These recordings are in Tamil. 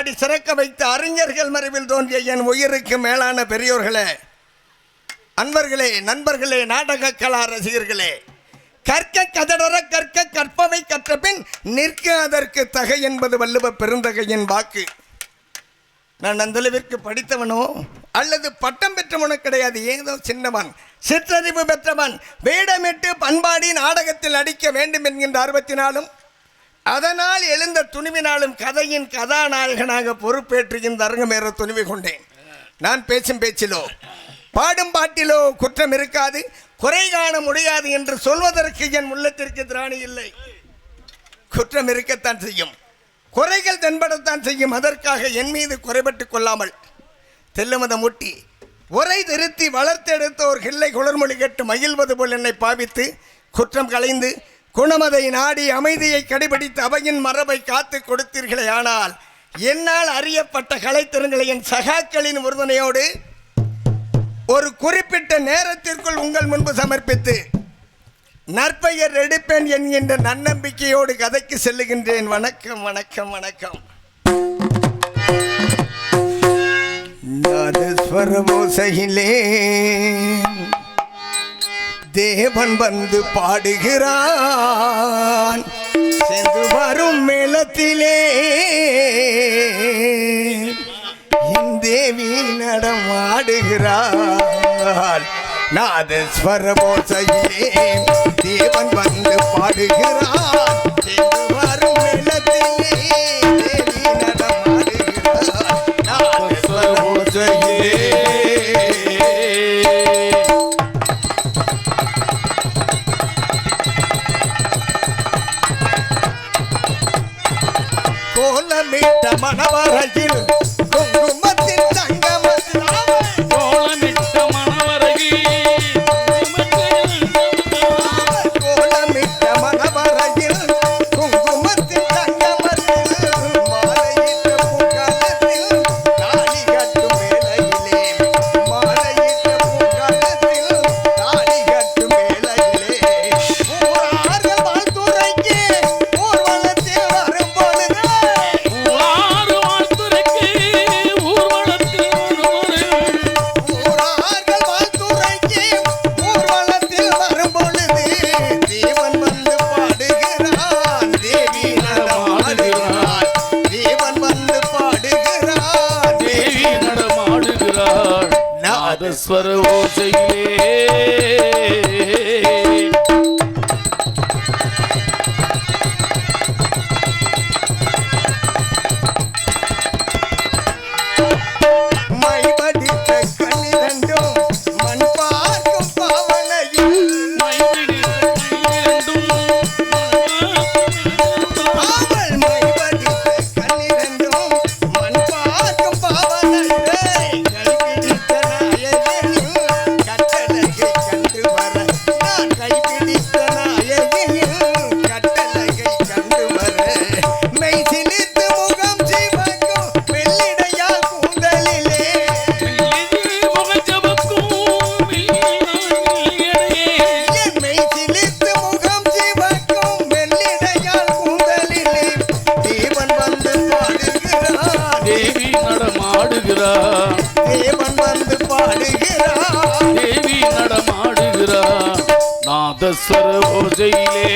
பாடி சிறக்க வைத்த அறிஞர்கள் மறைவில் தோன்றிய என் உயிருக்கு மேலான பெரியோர்களே அன்பர்களே நண்பர்களே நாடக கலா ரசிகர்களே கற்க கதடர கற்க கற்பவை கற்ற பின் நிற்க அதற்கு தகை என்பது வள்ளுவ பெருந்தகையின் வாக்கு. நான் அந்தளவிற்கு படித்தவனோ அல்லது பட்டம் பெற்றவனோ கிடையாது ஏதோ சின்னவன் சிற்றறிவு பெற்றவன் வேடமிட்டு பண்பாடி நாடகத்தில் அடிக்க வேண்டும் என்கின்ற ஆர்வத்தினாலும் அதனால் எழுந்த துணிவினாலும் கதையின் கதாநாயகனாக பொறுப்பேற்று இந்த அரங்கமேற துணிவு கொண்டேன். நான் பேசும் பேச்சிலோ பாடும் பாட்டிலோ குற்றம் இருக்காது குறை காண முடியாது என்று சொல்வதற்கு என் உள்ளத்திற்கு திராணி இல்லை. குற்றம் இருக்கத்தான் செய்யும். குறைகள் தென்படத்தான் செய்யும். அதற்காக என் மீது குறைபட்டுக் கொள்ளாமல் தெல்லுமத முட்டி உரை திருத்தி வளர்த்தெடுத்த ஒரு கிள்ளை குளர்மொழி கேட்டு மகிழ்வது போல் என்னை பாவித்து குற்றம் களைந்து குணமதை நாடி அமைதியை கடைபிடித்து அவையின் மரபை காத்து கொடுத்தீர்களே ஆனால் என்னால் அறியப்பட்ட கலைத்திறன்களை என் சகாக்களின் உறுதுணையோடு ஒரு குறிப்பிட்ட நேரத்திற்குள் உங்கள் முன்பு சமர்ப்பித்து நற்பெயர் எடுப்பேன் என்கின்ற நன்னம்பிக்கையோடு கதைக்கு செல்லுகின்றேன். வணக்கம் வணக்கம் வணக்கம். நாதஸ்வரமோசையிலே தேவன் வந்து பாடுகிறான். சென்று வரும் மேளத்திலே என் தேவி நடமாடுகிறாள். நாதஸ்வரமோசையிலே தேவன் வந்து பாடுகிறான். கோலமிட்ட மனவரையில் நாதஸ்வர ஓசையிலே. நாதஸ்வர ஓசையிலே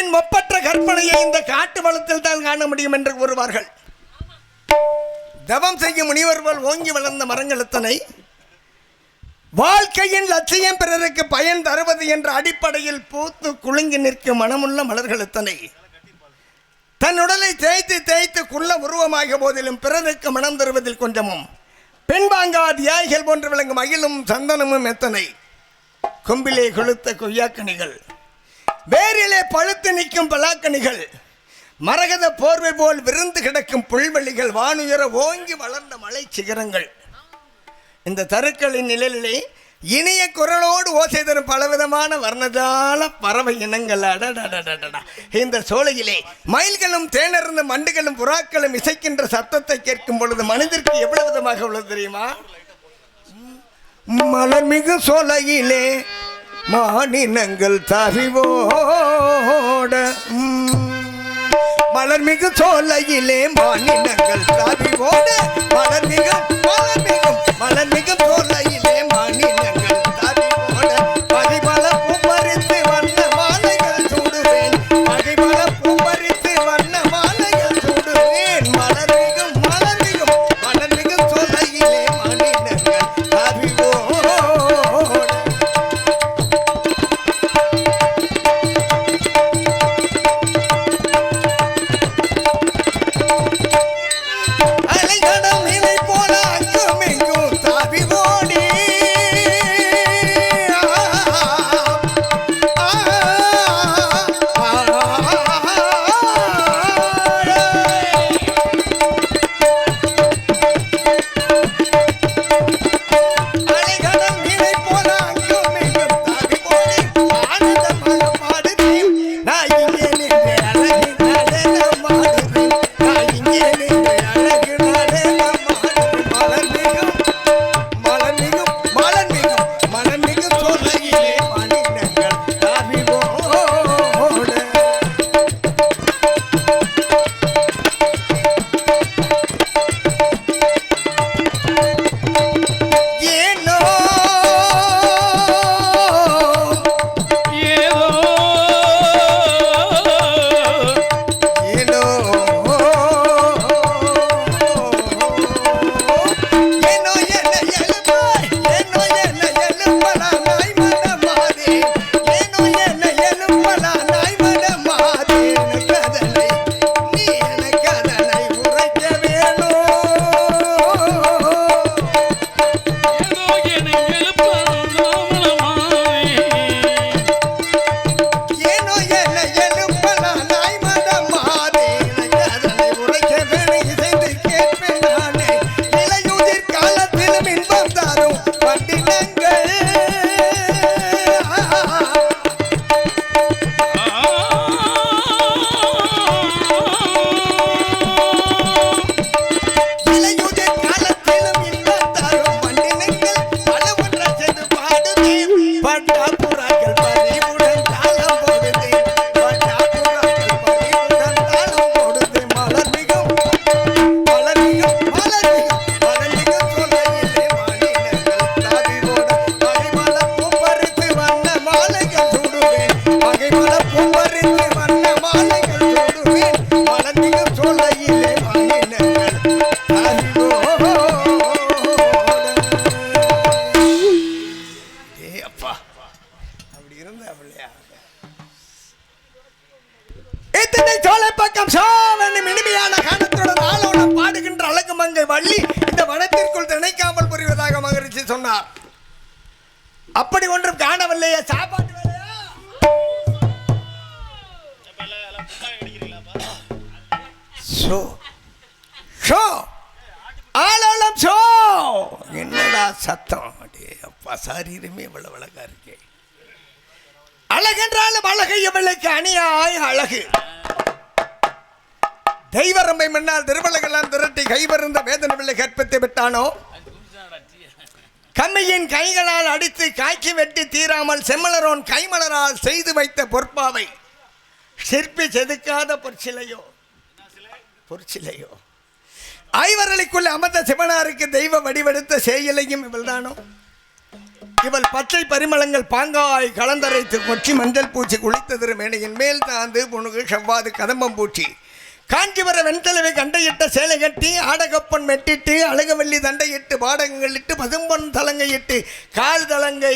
கடவுளின் ஒப்பற்ற கற்பனையை இந்த காட்டு வளத்தில் தான் காண முடியும் என்று கூறுவார்கள். தவம் செய்யும் முனிவர்கள் ஓங்கி வளர்ந்த மரங்கள் எத்தனை? வாழ்க்கையின் லட்சியம் பிறருக்கு பயன் தருவது என்ற அடிப்படையில் பூத்து குலுங்கி நிற்கும் மனமுள்ள மலர்கள் எத்தனை? தன் உடலை தேய்த்து தேய்த்து குள்ள உருவமாகிய போதிலும் பிறருக்கு மனம் தருவதில் கொஞ்சமும். பெண்பாங்கா தியாகிகள் போன்று விளங்கும் அகிலும் சந்தனமும் எத்தனை? கொம்பிலே கொளுத்த கொய்யாக்கனிகள். வேரிலே பழுத்து நிற்கும் பலாக்கனிகள் மரகத போர்வை போல் விருந்து கிடக்கும் புல்வெளிகள் வானுயர ஓங்கி வளர்ந்த மலை சிகரங்கள். இந்த தருக்களின் நிழலிலே இனிய குரலோடு ஓசை தரும் பலவிதமான வர்ணதால பறவை இனங்கள். அடடடடடா இந்த சோலையிலே மயில்களும் தேனர்ந்த மண்டுகளும் புறாக்களும் இசைக்கின்ற சத்தத்தை கேட்கும் பொழுது மனிதருக்கு எவ்வளவு விதமாக உள்ளது தெரியுமா மலர்மிகு சோலையிலே மானினங்கள் தவிவோட மலர்மிகு சோலையிலே மானினங்கள் தவிவோட மலர்மிகு மலர்மிகு மலர்மிகு சோலை ஷோ. ஷோ. ஆளோளம் ஷோ. என்னடா சத்தம்? அடே அப்பா சாரீரமே இவ்வளவு அழகா இருக்கே. அழகென்றாலும் அழகை இவளுக்கு அணியாய் அழகு. தெய்வரம்பை மன்னால் திருவள்ளகெல்லாம் திரட்டி கைவருந்த வேதன பிள்ளை கற்பித்து விட்டானோ? கம்மியின் கைகளால் அடித்து காய்ச்சி வெட்டி தீராமல் செம்மலரோன் கைமலரால் செய்து வைத்த பொற்பாவை. சிற்பி செதுக்காத பொற்சிலையோ. பொறிச்சில்லையோ? ஐவரளிக்குள் அமர்ந்த சிவனாருக்கு தெய்வ வடிவெடுத்த செயலையும் இவள்தானோ? இவள் பச்சை பரிமளங்கள் பாங்காய் கலந்தரைத்து கொச்சி மஞ்சள் பூச்சி குளித்ததிரு மேனையின் மேல் தாந்து புணுகு செவ்வாது கதம்பம் பூச்சி. காஞ்சிபுர வெண்தலைவை கண்டையிட்ட சேலை கட்டி ஆடகப்பன் மெட்டிட்டு அழகவல்லி தண்டையிட்டு பாடகங்கள் இட்டு பதும்பொன் தலங்கையிட்டு கால் தலங்கை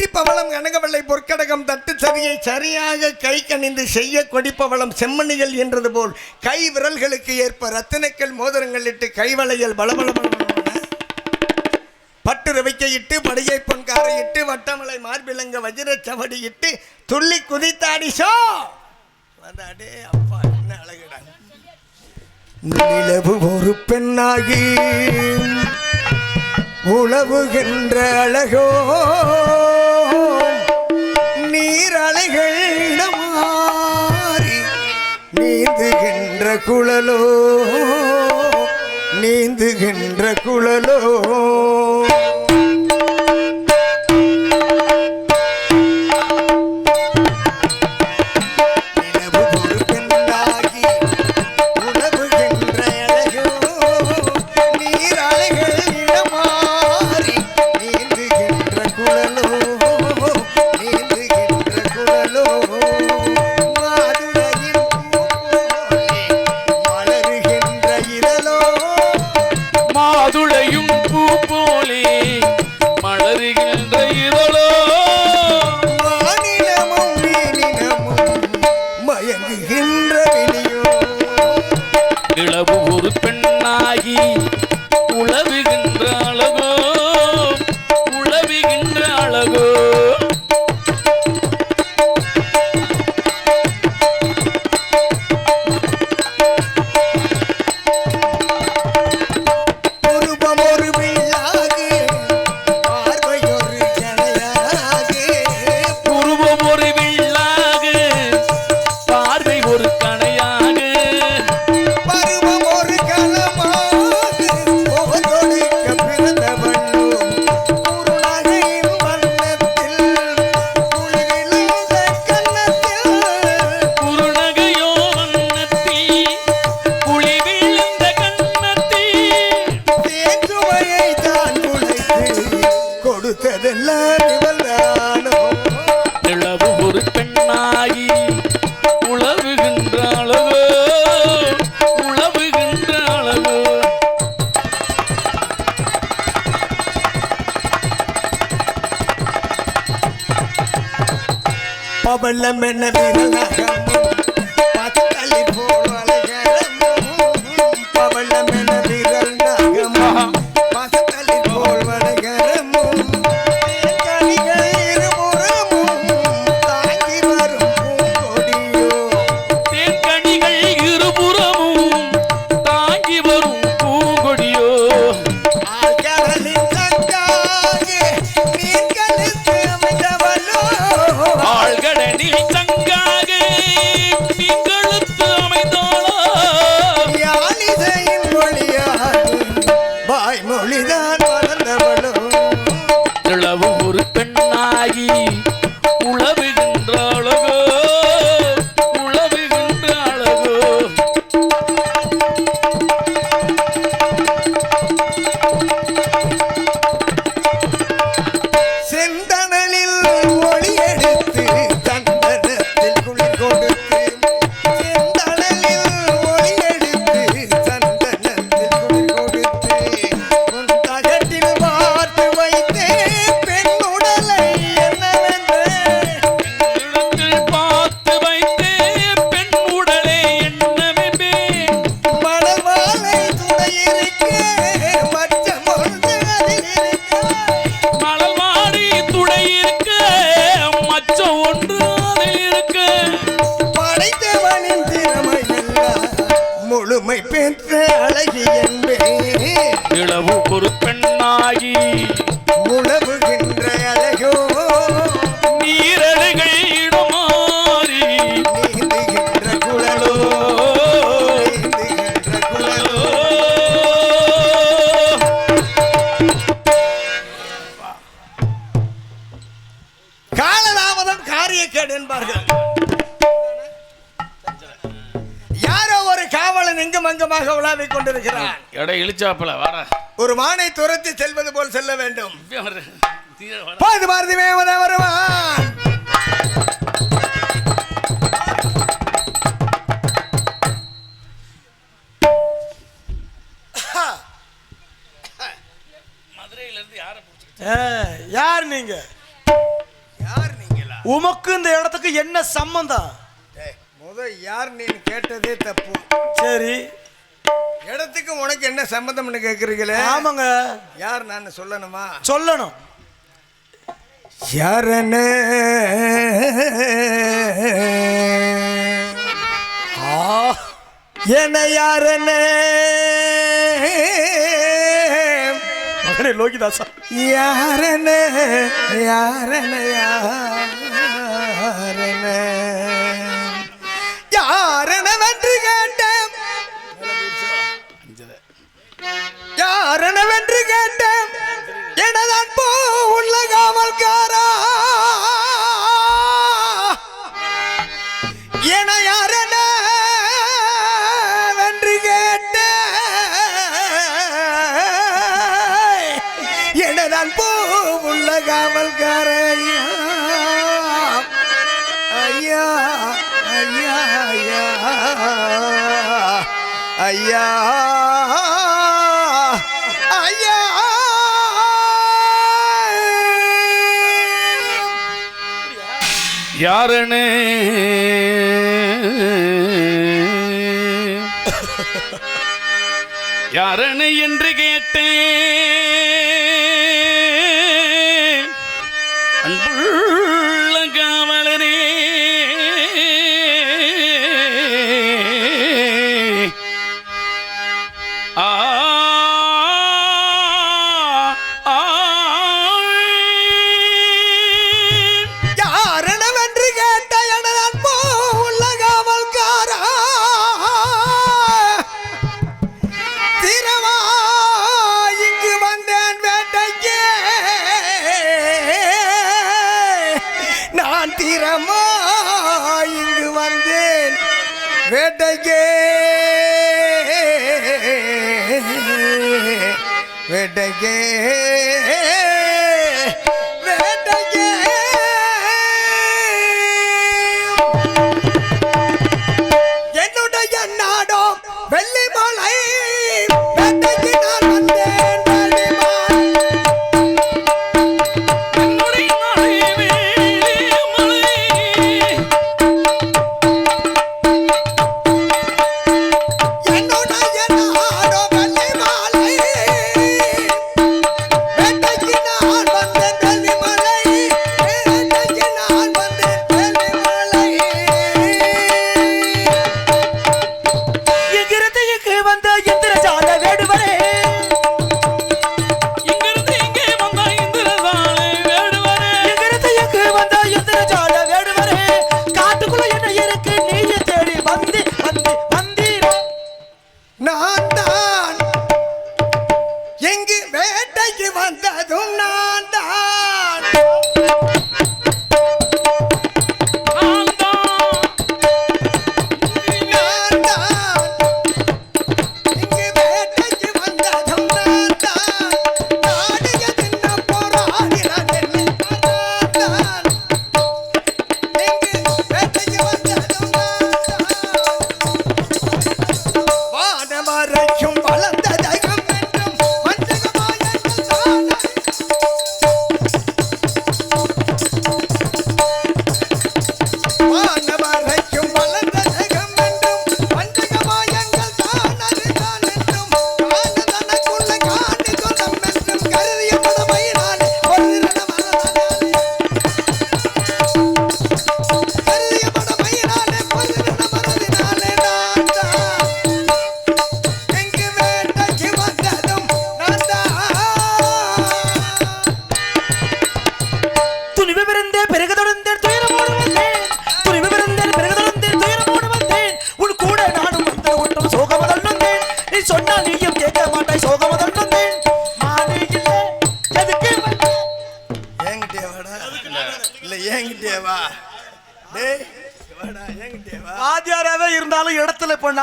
கட்டி பவளம் கனகவள்ளை பொற்கடகம் தட்டு சரியை சரியாக கை கணிந்து செய்ய கொடிப்பவளம் செம்மணிகள் என்றது போல் கை விரல்களுக்கு ஏற்ப ரத்தினக்கல் மோதிரங்கள் இட்டு கைவளையல் பளபளபளபளபள. பட்டு ரவிக்கையிட்டு படையை பொன்காரையிட்டு வட்டமலை மார்பிலங்க வஜ்ர சவடியிட்டு துள்ளி குதித்தாடி வந்தாடே அப்பா என்ன அழகுடா. நிலவு ஒரு பெண்ணாகி உழவுகின்ற அழகோ. நீரலைகளிடமாறி நீந்துகின்ற குழலோ. நீந்துகின்ற குழலோ. பள்ளம் என்ன விரலகமும் பெற்ற பேச்சாப்பில் வாடா. ஒரு மானை துரத்தி செல்வது போல் செல்ல வேண்டும். பாது பாரதி மேவன வருவான். யார் நீங்க? யார் நீங்களா? உமக்கு இந்த இடத்துக்கு என்ன சம்பந்தம்? முத யார் நீ கேட்டதே தப்பு. சரி இடத்துக்கு உனக்கு என்ன சம்பந்தம்னு கேட்குறீங்களே ஆமாங்க. யார் நான் சொல்லணுமா? சொல்லணும். யாரனே? என்ன யாரனே? மகனே லோகிதாசா. யாரனே? யாரனே? யாரனே? யாரன வென்று கேட்டு காரணமென்று கேட்டேன். எனதான் போ உள்ள காவல்காரா என யாரென வென்று கேட்ட எனதான் போ உள்ள காவல்கார ஐயா ஐயா ஐயா. ஐயா. காரணே. யாரணை என்று கேட்டேன்.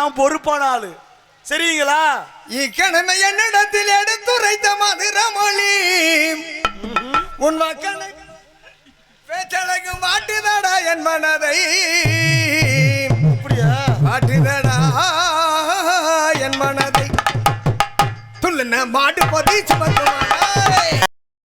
நான் பொறுப்பான ஆளு சரிங்களா இக்கணமை என்னிடத்தில் எடுத்துரைத்த மதுரமொழி உன் மக்களை பேச்சழகு மாட்டுதடா என் மனதை. அப்படியா? மாட்டுதடா என் மனதை. துள்ளுன மாட்டு பதி சுமத்துவான்